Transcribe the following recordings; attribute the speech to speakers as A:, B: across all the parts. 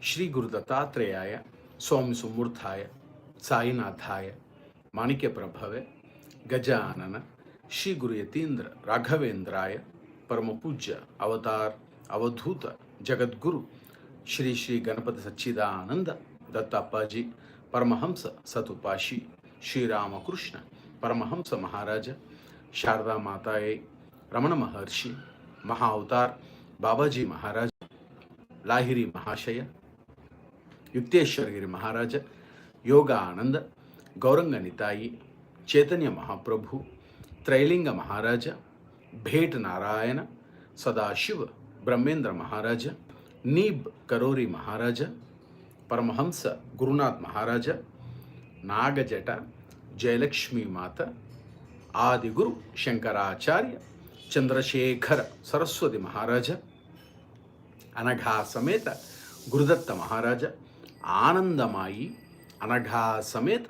A: శ్రీ గురు దత్తాత్రేయాయ స్వామి సుమూర్తాయ సాయినాథాయ మాణిక్య ప్రభవే గజానన శ్రీ గురు యతీంద్ర రాఘవేంద్రాయ పరమ పూజ్య అవతార్ అవధూత జగద్గురు శ్రీ శ్రీ గణపతి సచ్చిదానంద దత్తాప్పాజీ పరమహంస సతుపాషి శ్రీరామకృష్ణ పరమహంస మహారాజ శారదా మాతాయే రమణ మహర్షి మహా అవతార్ బాబాజీ మహారాజ్ లాహిరి మహాశయ యుక్తేశ్వరగిరి మహారాజ యోగ ఆనంద గౌరంగ నితాయి చైతన్య మహాప్రభు త్రైలింగ మహారాజ భేట్ నారాయణ సదాశివ బ్రహ్మేంద్ర మహారాజ నీబ్ కరోరి మహారాజ పరమహంస గురునాథ్ మహారాజ నాగజట జయలక్ష్మీ మాత ఆదిగురు శంకరాచార్య చంద్రశేఖర సరస్వతి మహారాజ అనఘా సమేత గురుదత్త మహారాజ ఆనందమాయి. అనఘా సమేత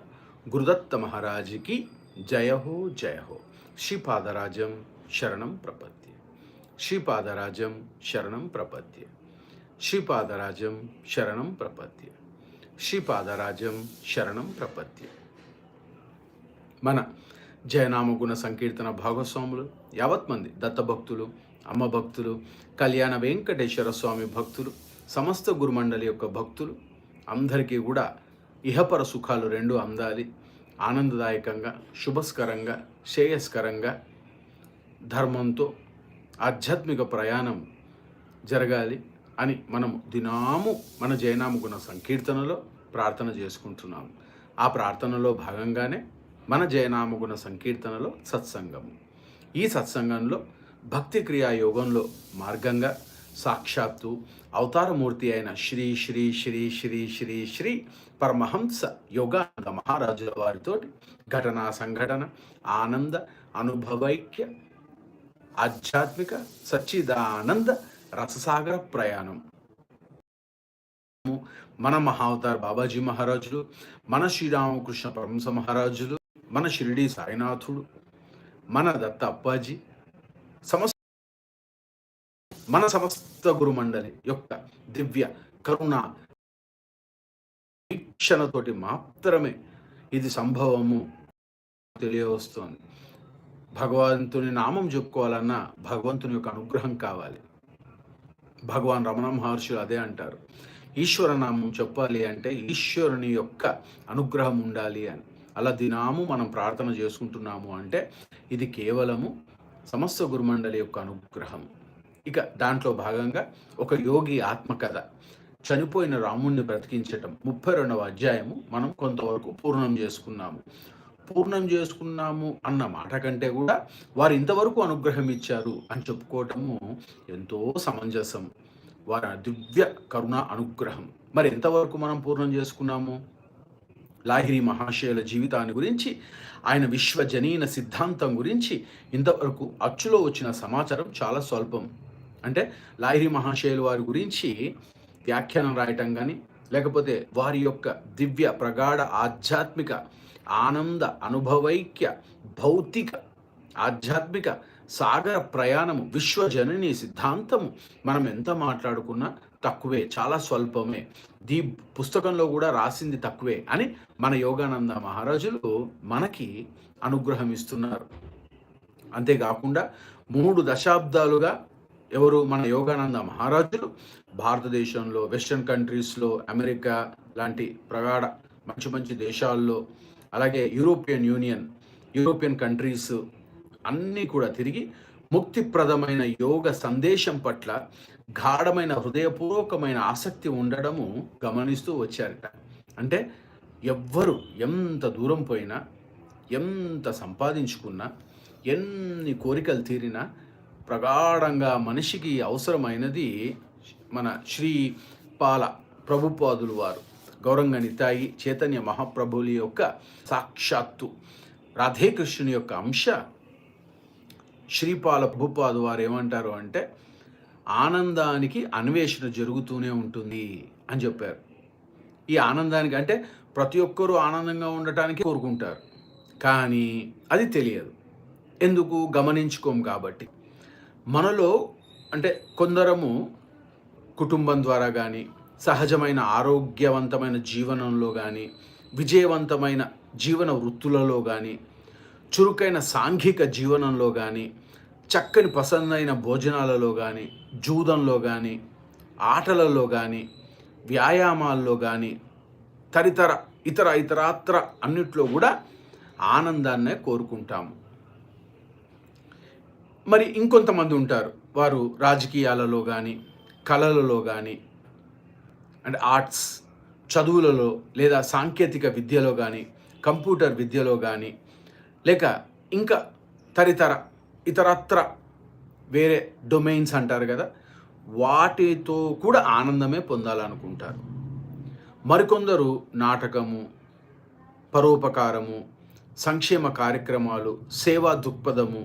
A: గురుదత్త మహారాజుకి జయ హో జయ హో శ్రీపాదరాజం శరణం ప్రపద్య. శ్రీపాదరాజం శరణం ప్రపద్య. శ్రీపాదరాజం శరణం ప్రపద్య. శ్రీపాదరాజం శరణం ప్రపద్య. మన జయనామగుణ సంకీర్తన భాగస్వాములు యావత్ మంది దత్తభక్తులు అమ్మ భక్తులు కళ్యాణ వెంకటేశ్వర స్వామి భక్తులు సమస్త గురుమండలి యొక్క భక్తులు అందరికీ కూడా ఇహపర సుఖాలు రెండు అందాలి. ఆనందదాయకంగా శుభస్కరంగా శ్రేయస్కరంగా ధర్మంతో ఆధ్యాత్మిక ప్రయాణం జరగాలి అని మనం దినాము మన జయనామగుణ సంకీర్తనలో ప్రార్థన చేసుకుంటున్నాము ఆ ప్రార్థనలో భాగంగానే మన జయనామగుణ సంకీర్తనలో సత్సంగము. ఈ సత్సంగంలో భక్తి క్రియా యోగంలో మార్గంగా సాక్షాత్తు అవతారమూర్తి అయిన శ్రీ శ్రీ శ్రీ శ్రీ శ్రీ శ్రీ పరమహంస యోగానంద మహారాజుల వారితోటి ఘటనా సంఘటన ఆనంద అనుభవైక్య ఆధ్యాత్మిక సచ్చిదానంద రససాగర ప్రయాణం. మన మహావతార్ బాబాజీ మహారాజులు మన శ్రీరామకృష్ణ పరమహంస మహారాజులు మన షిరిడి సాయినాథుడు మన దత్త అప్పాజీ సమస్త మన సమస్త గురుమండలి యొక్క దివ్య కరుణ వీక్షణతోటి మాత్రమే ఇది సంభవము తెలియవస్తోంది. భగవంతుని నామం చెప్పుకోవాలన్నా భగవంతుని యొక్క అనుగ్రహం కావాలి. భగవాన్ రమణ మహర్షులు అదే అంటారు. ఈశ్వర నామం చెప్పాలి అంటే ఈశ్వరుని యొక్క అనుగ్రహం ఉండాలి అని. అలా దినాము మనం ప్రార్థన చేసుకుంటున్నాము అంటే ఇది కేవలము సమస్త గురుమండలి యొక్క అనుగ్రహం ఇక దాంట్లో భాగంగా ఒక యోగి ఆత్మకథ. చనిపోయిన రాముణ్ణి బ్రతికించటం. ముప్పై రెండవ అధ్యాయము మనం కొంతవరకు పూర్ణం చేసుకున్నాము. పూర్ణం చేసుకున్నాము అన్న మాట కంటే కూడా వారు ఇంతవరకు అనుగ్రహం ఇచ్చారు అని చెప్పుకోవటము ఎంతో సమంజసం. వారి దివ్య కరుణ అనుగ్రహం. మరి ఎంతవరకు మనం పూర్ణం చేసుకున్నాము? లాహిరి మహాశయుల జీవితాన్ని గురించి ఆయన విశ్వజనీన సిద్ధాంతం గురించి ఇంతవరకు అచ్చులో వచ్చిన సమాచారం చాలా స్వల్పం. అంటే లాహిరి మహాశయులు వారి గురించి వ్యాఖ్యానం రాయటం కానీ లేకపోతే వారి యొక్క దివ్య ప్రగాఢ ఆధ్యాత్మిక ఆనంద అనుభవైక్య భౌతిక ఆధ్యాత్మిక సాగర ప్రయాణము విశ్వజనని సిద్ధాంతము మనం ఎంత మాట్లాడుకున్నా తక్కువే చాలా స్వల్పమే. దీ పుస్తకంలో కూడా రాసింది తక్కువే అని మన యోగానంద మహారాజులు మనకి అనుగ్రహం ఇస్తున్నారు. అంతేకాకుండా మూడు దశాబ్దాలుగా ఎవరు? మన యోగానంద మహారాజులు. భారతదేశంలో వెస్ట్రన్ కంట్రీస్లో అమెరికా లాంటి ప్రగాఢ మంచి మంచి దేశాల్లో అలాగే యూరోపియన్ యూనియన్ యూరోపియన్ కంట్రీస్ అన్నీ కూడా తిరిగి ముక్తిప్రదమైన యోగ సందేశం పట్ల గాఢమైన హృదయపూర్వకమైన ఆసక్తి ఉండడము గమనిస్తూ వచ్చారట. అంటే ఎవ్వరు ఎంత దూరం పోయినా ఎంత సంపాదించుకున్నా ఎన్ని కోరికలు తీరినా ప్రగాఢంగా మనిషికి అవసరమైనది మన శ్రీ పాల ప్రభుపాదులు వారు. గౌరంగ నితాయి చైతన్య మహాప్రభువుల యొక్క సాక్షాత్తు రాధేకృష్ణుని యొక్క అంశ. శ్రీపాల ప్రభుపాదు వారు ఏమంటారు అంటే ఆనందానికి అన్వేషణ జరుగుతూనే ఉంటుంది అని చెప్పారు. ఈ ఆనందానికి అంటే ప్రతి ఒక్కరూ ఆనందంగా ఉండటానికి కోరుకుంటారు. కానీ అది తెలియదు. ఎందుకు? గమనించుకోం కాబట్టి. మనలో అంటే కొందరము కుటుంబం ద్వారా కానీ సహజమైన ఆరోగ్యవంతమైన జీవనంలో కానీ విజయవంతమైన జీవన వృత్తులలో కానీ చురుకైన సాంఘిక జీవనంలో కానీ చక్కని పసందైన భోజనాలలో కానీ జూదంలో కానీ ఆటలలో కానీ వ్యాయామాల్లో కానీ తదితర ఇతర ఇతరాత్ర అన్నిట్లో కూడా ఆనందాన్నే కోరుకుంటాము. మరి ఇంకొంతమంది ఉంటారు. వారు రాజకీయాలలో కానీ కళలలో కానీ అంటే ఆర్ట్స్ చదువులలో లేదా సాంకేతిక విద్యలో కానీ కంప్యూటర్ విద్యలో కానీ లేక ఇంకా తరితర ఇతరత్ర వేరే డొమైన్స్ అంటారు కదా వాటితో కూడా ఆనందమే పొందాలనుకుంటారు. మరికొందరు నాటకము పరోపకారము సంక్షేమ కార్యక్రమాలు సేవా దృక్పథము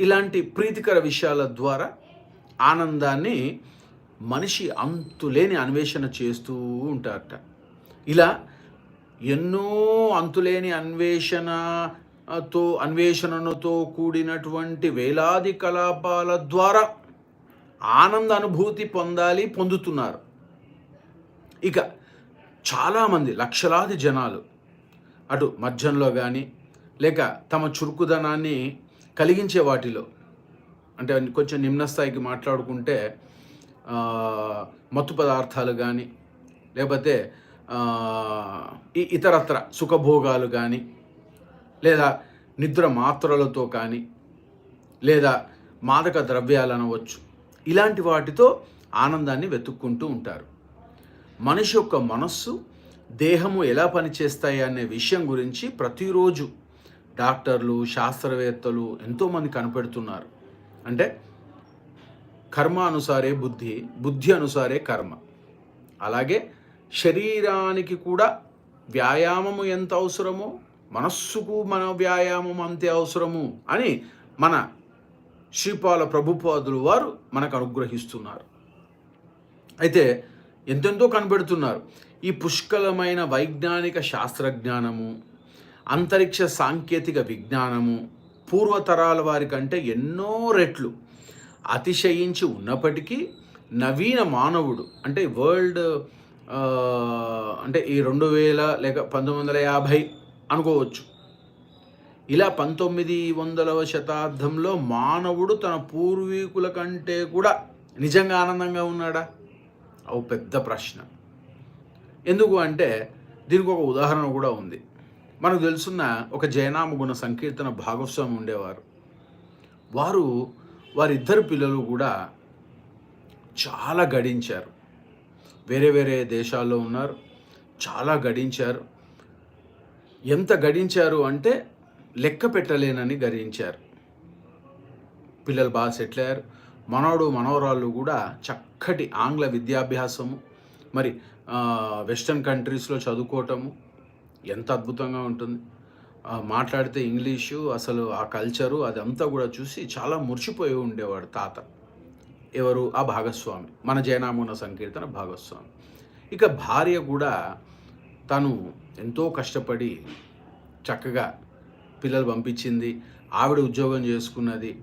A: ఇలాంటి ప్రీతికర విషయాల ద్వారా ఆనందాన్ని మనిషి అంతులేని అన్వేషణ చేస్తూ ఉంటారట. ఇలా ఎన్నో అంతులేని అన్వేషణతో అన్వేషణతో కూడినటువంటి వేలాది కలాపాల ద్వారా ఆనంద అనుభూతి పొందాలి పొందుతున్నారు. ఇక చాలామంది లక్షలాది జనాలు అటు మధ్యంలో కానీ లేక తమ చురుకుదనాన్ని కలిగించే వాటిలో అంటే కొంచెం నిమ్న స్థాయికి మాట్లాడుకుంటే మత్తు పదార్థాలు కానీ లేకపోతే ఈ ఇతరత్ర సుఖభోగాలు కానీ లేదా నిద్ర మాత్రలతో కానీ లేదా మాదక ద్రవ్యాలు అనవచ్చు ఇలాంటి వాటితో ఆనందాన్ని వెతుక్కుంటూ ఉంటారు. మనిషి యొక్క మనస్సు దేహము ఎలా పనిచేస్తాయి అనే విషయం గురించి ప్రతిరోజు డాక్టర్లు శాస్త్రవేత్తలు ఎంతోమంది కనిపెడుతున్నారు. అంటే కర్మ అనుసారే బుద్ధి బుద్ధి అనుసారే కర్మ. అలాగే శరీరానికి కూడా వ్యాయామము ఎంత అవసరమో మనస్సుకు మన వ్యాయామం అంతే అవసరము అని మన శ్రీపాల ప్రభుపాదులు వారు మనకు అనుగ్రహిస్తున్నారు. అయితే ఎంతెంతో కనబెడుతున్నారు. ఈ పుష్కలమైన వైజ్ఞానిక శాస్త్రజ్ఞానము అంతరిక్ష సాంకేతిక విజ్ఞానము పూర్వతరాల వారి కంటే ఎన్నో రెట్లు అతిశయించి ఉన్నప్పటికీ నవీన మానవుడు అంటే వరల్డ్ అంటే ఈ రెండు వేల లేక పంతొమ్మిది వందల యాభై అనుకోవచ్చు. ఇలా పంతొమ్మిది వందలవ శతాబ్దంలో మానవుడు తన పూర్వీకుల కంటే కూడా నిజంగా ఆనందంగా ఉన్నాడా? అవు పెద్ద ప్రశ్న. ఎందుకు అంటే దీనికి ఒక ఉదాహరణ కూడా ఉంది. మనకు తెలుసున్న ఒక జయనామ గుణ సంకీర్తన భాగస్వామి ఉండేవారు. వారు వారిద్దరు పిల్లలు కూడా చాలా గడించారు. వేరే వేరే దేశాల్లో ఉన్నారు. చాలా గడించారు. ఎంత గడించారు అంటే లెక్క పెట్టలేనని గడించారు. పిల్లలు బాగా సెటిల్ అయ్యారు. మనవడు మనవరాళ్ళు కూడా చక్కటి ఆంగ్ల విద్యాభ్యాసము మరి వెస్టర్న్ కంట్రీస్లో చదువుకోవటము ఎంత అద్భుతంగా ఉంటుంది. మాట్లాడితే ఇంగ్లీషు అసలు ఆ కల్చరు అదంతా కూడా చూసి చాలా మురిసిపోయి ఉండేవాడు తాత. ఎవరు? ఆ భాగస్వామి. మన జయనామూన సంకీర్తన భాగస్వామి. ఇక భార్య కూడా తను ఎంతో కష్టపడి చక్కగా పిల్లలు పంపించింది. ఆవిడ ఉద్యోగం చేసుకున్నది.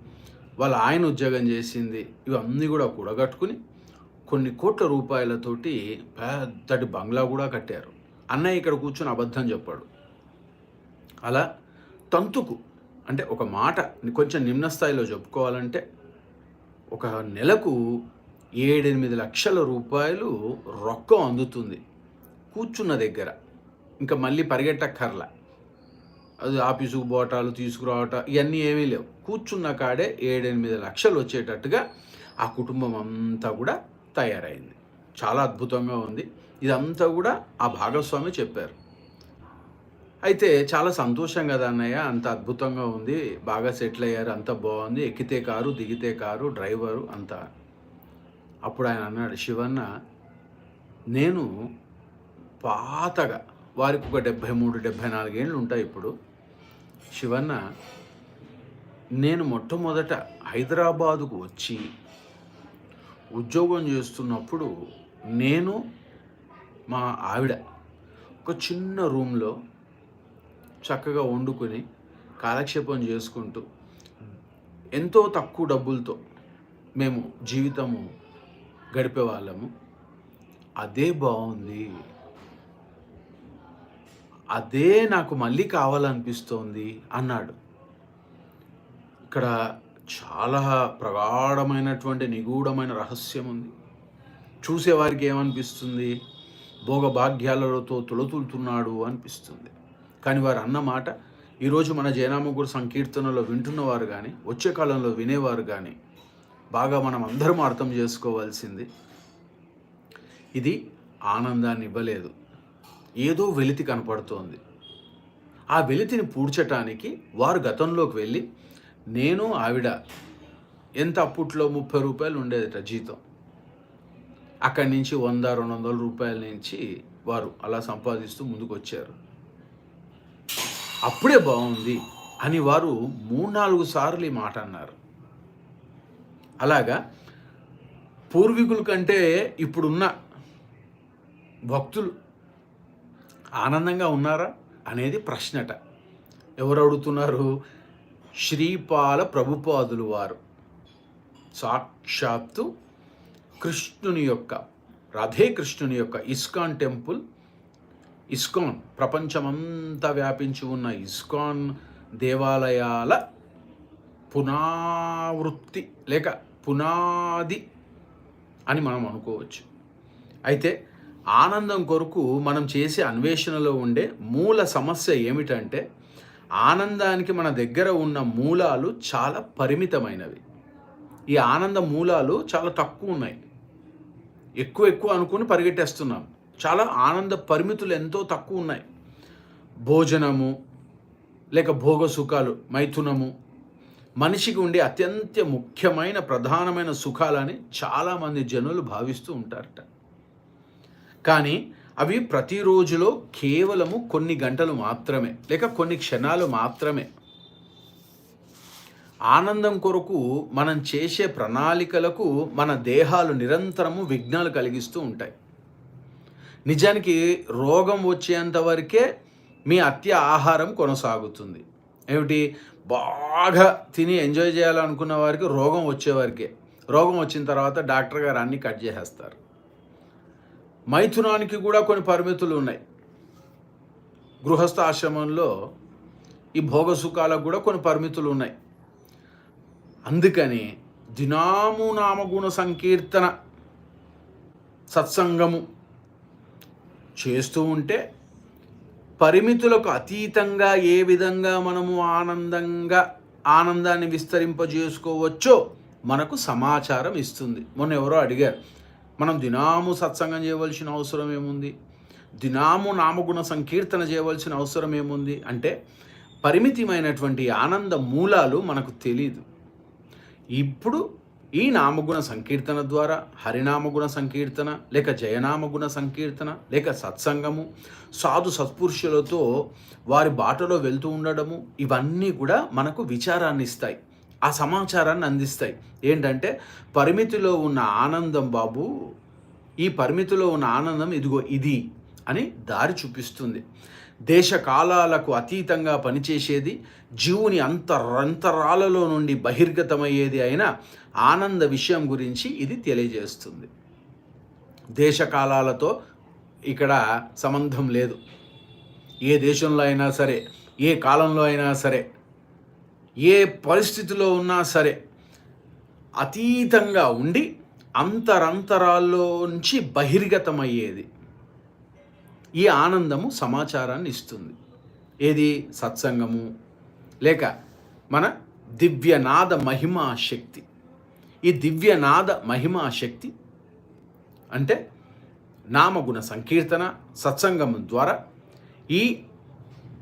A: వాళ్ళ ఆయన ఉద్యోగం చేసింది. ఇవన్నీ కూడా కూడగట్టుకుని కొన్ని కోట్ల రూపాయలతోటి పెద్దటి బంగ్లా కూడా కట్టారు. అన్నయ్య ఇక్కడ కూర్చొని అబద్ధం చెప్పాడు. అలా తంతుకు అంటే ఒక మాట కొంచెం నిమ్న స్థాయిలో చెప్పుకోవాలంటే ఒక నెలకు ఏడెనిమిది లక్షల రూపాయలు రొక్కం అందుతుంది కూర్చున్న దగ్గర. ఇంకా మళ్ళీ పరిగెట్టక్కర్ల. అది ఆఫీసుకు పోవటాలు తీసుకురావటం ఇవన్నీ ఏమీ లేవు. కూర్చున్న కాడే ఏడెనిమిది లక్షలు వచ్చేటట్టుగా ఆ కుటుంబం అంతా కూడా తయారైంది. చాలా అద్భుతంగా ఉంది. ఇదంతా కూడా ఆ భాగస్వామి చెప్పారు. అయితే చాలా సంతోషం కదా అన్నయ్య అంత అద్భుతంగా ఉంది బాగా సెటిల్ అయ్యారు అంత బాగుంది ఎక్కితే కారు దిగితే కారు డ్రైవరు అంత. అప్పుడు ఆయన అన్నాడు శివన్న నేను పాతగా వారికి ఒక డెబ్భై మూడు డెబ్భై నాలుగేళ్ళు ఉంటాయి ఇప్పుడు. శివన్న నేను మొట్టమొదట హైదరాబాదుకు వచ్చి ఉద్యోగం చేస్తున్నప్పుడు నేను మా ఆవిడ ఒక చిన్న రూమ్లో చక్కగా వండుకొని కాలక్షేపం చేసుకుంటూ ఎంతో తక్కువ డబ్బులతో మేము జీవితము గడిపేవాళ్ళము అదే బాగుంది అదే నాకు మళ్ళీ కావాలనిపిస్తోంది అన్నాడు. ఇక్కడ చాలా ప్రగాఢమైనటువంటి నిగూఢమైన రహస్యం ఉంది. చూసేవారికి ఏమనిపిస్తుంది? భోగభాగ్యాలతో తులతులుతున్నాడు అనిపిస్తుంది. కానీ వారు అన్నమాట ఈరోజు మన జయనామగురు సంకీర్తనలో వింటున్నవారు కానీ వచ్చే కాలంలో వినేవారు కానీ బాగా మనం అందరం అర్థం చేసుకోవాల్సింది ఇది ఆనందాన్ని ఇవ్వలేదు. ఏదో వెలితి కనపడుతోంది. ఆ వెలితిని పూడ్చటానికి వారు గతంలోకి వెళ్ళి నేను ఆవిడ ఎంత అప్పట్లో ముప్పై రూపాయలు ఉండేదట జీతం అక్కడి నుంచి వంద రెండు వందల రూపాయల నుంచి వారు అలా సంపాదిస్తూ ముందుకు వచ్చారు అప్పుడే బాగుంది అని వారు మూడు నాలుగు సార్లు ఈ మాట అన్నారు. అలాగా? పూర్వీకుల కంటే ఇప్పుడున్న భక్తులు ఆనందంగా ఉన్నారా అనేది ప్రశ్నట. ఎవరు అడుగుతున్నారు? శ్రీపాల ప్రభుపాదులు వారు. సాక్షాత్తు కృష్ణుని యొక్క రాధే కృష్ణుని యొక్క ఇస్కాన్ టెంపుల్ ఇస్కాన్ ప్రపంచమంతా వ్యాపించి ఉన్న ఇస్కాన్ దేవాలయాల పునావృత్తి లేక పునాది అని మనం అనుకోవచ్చు. అయితే ఆనందం కొరకు మనం చేసే అన్వేషణలో ఉండే మూల సమస్య ఏమిటంటే ఆనందానికి మన దగ్గర ఉన్న మూలాలు చాలా పరిమితమైనవి. ఈ ఆనంద మూలాలు చాలా తక్కువ ఉన్నాయి. ఎక్కువ ఎక్కువ అనుకుని పరిగెట్టేస్తున్నాం. చాలా ఆనంద పరిమితులు ఎంతో తక్కువ ఉన్నాయి. భోజనము లేక భోగ సుఖాలు మైథునము మనిషికి ఉండే అత్యంత ముఖ్యమైన ప్రధానమైన సుఖాలని చాలామంది జనులు భావిస్తూ ఉంటారట. కానీ అవి ప్రతిరోజులో కేవలము కొన్ని గంటలు మాత్రమే లేక కొన్ని క్షణాలు మాత్రమే. ఆనందం కొరకు మనం చేసే ప్రణాళికలకు మన దేహాలు నిరంతరము విఘ్నాలు కలిగిస్తూ ఉంటాయి. నిజానికి రోగం వచ్చేంత వరకే మీ అత్య ఆహారం కొనసాగుతుంది. ఏమిటి? బాగా తిని ఎంజాయ్ చేయాలనుకున్న వారికి రోగం వచ్చేవారికే రోగం వచ్చిన తర్వాత డాక్టర్ గారు అన్ని కట్ చేసేస్తారు. మైథునానికి కూడా కొన్ని పరిమితులు ఉన్నాయి. గృహస్థ ఆశ్రమంలో ఈ భోగ సుఖాలకు కూడా కొన్ని పరిమితులు ఉన్నాయి. అందుకని దినాము నామగుణ సంకీర్తన సత్సంగము చేస్తూ ఉంటే పరిమితులకు అతీతంగా ఏ విధంగా మనము ఆనందంగా ఆనందాన్ని విస్తరింపజేసుకోవచ్చో మనకు సమాచారం ఇస్తుంది. మొన్న ఎవరో అడిగారు మనం దినాము సత్సంగం చేయవలసిన అవసరం ఏముంది? దినాము నామగుణ సంకీర్తన చేయవలసిన అవసరం ఏముంది? అంటే పరిమితమైనటువంటి ఆనంద మూలాలు మనకు తెలియదు ఇప్పుడు ఈ నామగుణ సంకీర్తన ద్వారా హరినామగుణ సంకీర్తన లేక జయనామగుణ సంకీర్తన లేక సత్సంగము సాధు సత్పురుషులతో వారి బాటలో వెళ్తూ ఉండడము ఇవన్నీ కూడా మనకు విచారాన్ని ఇస్తాయి. ఆ సమాచారాన్ని అందిస్తాయి. ఏంటంటే పరిమితిలో ఉన్న ఆనందం బాబు ఈ పరిమితిలో ఉన్న ఆనందం ఇదిగో ఇది అని దారి చూపిస్తుంది. దేశ కాలాలకు అతీతంగా పనిచేసేది జీవుని అంతరంతరాలలో నుండి బహిర్గతమయ్యేది అయిన ఆనంద విషయం గురించి ఇది తెలియజేస్తుంది. దేశకాలాలతో ఇక్కడ సంబంధం లేదు. ఏ దేశంలో అయినా సరే ఏ కాలంలో అయినా సరే ఏ పరిస్థితిలో ఉన్నా సరే అతీతంగా ఉండి అంతరంతరాల్లో నుంచి బహిర్గతమయ్యేది. ఈ ఆనందము సమాచారాన్ని ఇస్తుంది. ఏది? సత్సంగము. లేక మన దివ్యనాద మహిమా శక్తి. ఈ దివ్యనాద మహిమా శక్తి అంటే నామగుణ సంకీర్తన సత్సంగం ద్వారా ఈ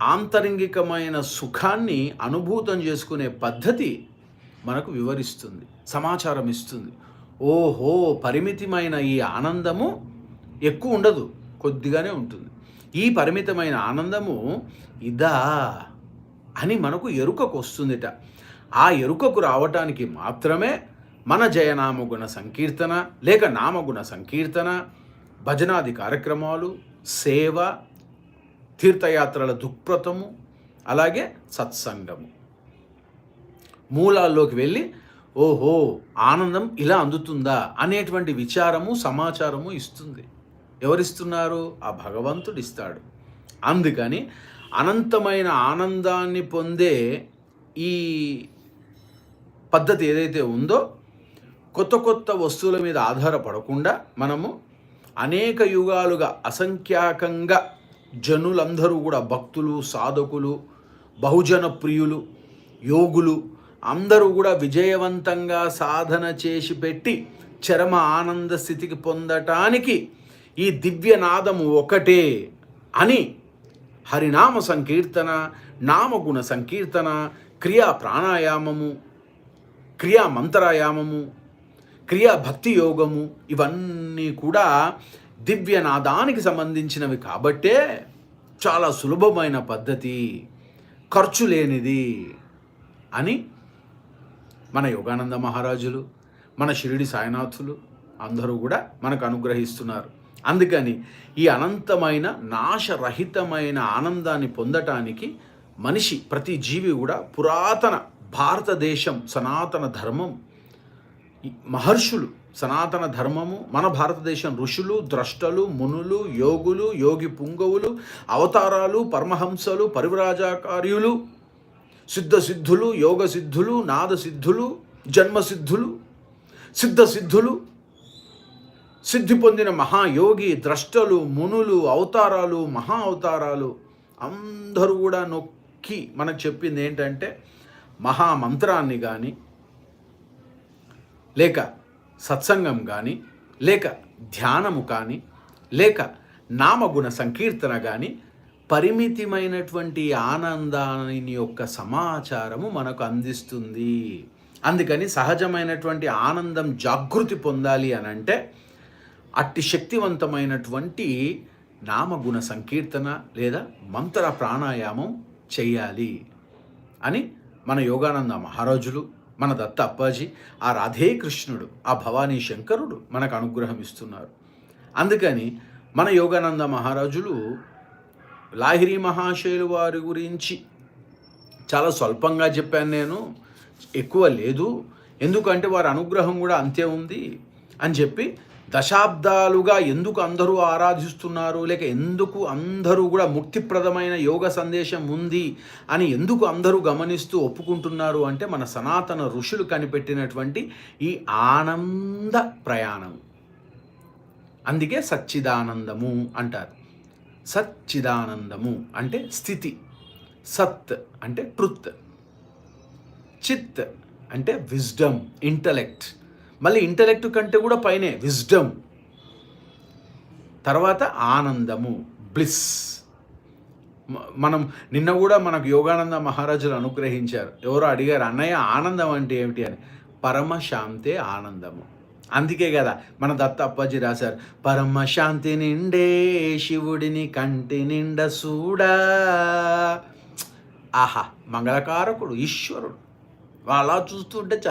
A: ఆంతరంగికమైన సుఖాన్ని అనుభూతం చేసుకునే పద్ధతి మనకు వివరిస్తుంది సమాచారం ఇస్తుంది. ఓహో పరిమితమైన ఈ ఆనందము ఎక్కువ ఉండదు. కొద్దిగానే ఉంటుంది. ఈ పరిమితమైన ఆనందము ఇదా అని మనకు ఎరుకకు వస్తుందిట. ఆ ఎరుకకు రావటానికి మాత్రమే మన జయనామగుణ సంకీర్తన లేక నామగుణ సంకీర్తన భజనాది కార్యక్రమాలు సేవ తీర్థయాత్రల దుక్ప్రతము అలాగే సత్సంగము. మూలాల్లోకి వెళ్ళి ఓహో ఆనందం ఇలా అందుతుందా అనేటువంటి విచారము సమాచారము ఇస్తుంది. ఎవరిస్తున్నారు? ఆ భగవంతుడు ఇస్తాడు అందుకని అనంతమైన ఆనందాన్ని పొందే ఈ పద్ధతి ఏదైతే ఉందో కొత్త కొత్త వస్తువుల మీద ఆధారపడకుండా మనము అనేక యుగాలుగా అసంఖ్యాకంగా జనులందరూ కూడా భక్తులు సాధకులు బహుజన ప్రియులు యోగులు అందరూ కూడా విజయవంతంగా సాధన చేసి పెట్టి చరమ ఆనంద స్థితికి పొందటానికి ఈ దివ్యనాదము ఒకటే అని హరినామ సంకీర్తన నామగుణ సంకీర్తన క్రియా ప్రాణాయామము క్రియా మంత్రాయామము క్రియా భక్తి యోగము ఇవన్నీ కూడా దివ్యనాదానికి సంబంధించినవి కాబట్టే చాలా సులభమైన పద్ధతి ఖర్చు లేనిది అని మన యోగానంద మహారాజులు మన షిరిడి సాయినాథులు అందరూ కూడా మనకు అనుగ్రహిస్తున్నారు. అందుకని ఈ అనంతమైన నాశరహితమైన ఆనందాన్ని పొందటానికి మనిషి ప్రతి జీవి కూడా పురాతన భారతదేశం సనాతన ధర్మం మహర్షులు సనాతన ధర్మము మన భారతదేశం ఋషులు ద్రష్టలు మునులు యోగులు యోగి పుంగవులు అవతారాలు పరమహంసలు పరివ్రాజాకార్యులు సిద్ధ సిద్ధులు యోగ సిద్ధులు నాద సిద్ధులు జన్మసిద్ధులు సిద్ధ సిద్ధులు సిద్ధి పొందిన మహాయోగి ద్రష్టలు మునులు అవతారాలు మహా అవతారాలు అందరూ కూడా నొక్కి మనకు చెప్పింది ఏంటంటే మహామంత్రాన్ని కానీ లేక సత్సంగం కానీ లేక ధ్యానము కానీ లేక నామగుణ సంకీర్తన కానీ పరిమితమైనటువంటి ఆనందాన్ని యొక్క సమాచారము మనకు అందిస్తుంది. అందుకని సహజమైనటువంటి ఆనందం జాగృతి పొందాలి అని అంటే అట్టి శక్తివంతమైనటువంటి నామగుణ సంకీర్తన లేదా మంత్ర ప్రాణాయామం చేయాలి అని మన యోగానంద మహారాజులు మన దత్త అప్పాజీ ఆ రాధే కృష్ణుడు ఆ భవానీ శంకరుడు మనకు అనుగ్రహం ఇస్తున్నారు. అందుకని మన యోగానంద మహారాజులు లాహిరి మహాశయులు వారి గురించి చాలా స్వల్పంగా చెప్పాను నేను ఎక్కువ లేదు. ఎందుకంటే వారి అనుగ్రహం కూడా అంతే ఉంది అని చెప్పి దశాబ్దాలుగా ఎందుకు అందరూ ఆరాధిస్తున్నారు? లేక ఎందుకు అందరూ కూడా ముక్తిప్రదమైన యోగ సందేశం ఉంది అని ఎందుకు అందరూ గమనిస్తూ ఒప్పుకుంటున్నారు అంటే మన సనాతన ఋషులు కనిపెట్టినటువంటి ఈ ఆనంద ప్రయాణం. అందుకే సచ్చిదానందము అంటారు. సచ్చిదానందము అంటే స్థితి. సత్ అంటే ట్రుత్. చిత్ అంటే విజ్డమ్ ఇంటలెక్ట్. మళ్ళీ ఇంటలెక్ట్ కంటే కూడా పైనే విజ్డమ్ తర్వాత ఆనందము బ్లిస్ మనం నిన్న కూడా మనకు యోగానంద మహారాజులు అనుగ్రహించారు. ఎవరో అడిగారు అన్నయ్య ఆనందం అంటే ఏమిటి? అని. పరమశాంతే ఆనందము. అందుకే కదా మన దత్త అప్పాజీ రాశారు పరమశాంతి నిండే శివుడిని కంటి నిండ సూడా. ఆహా మంగళకారకుడు ఈశ్వరుడు. అలా చూస్తుంటే చాలా.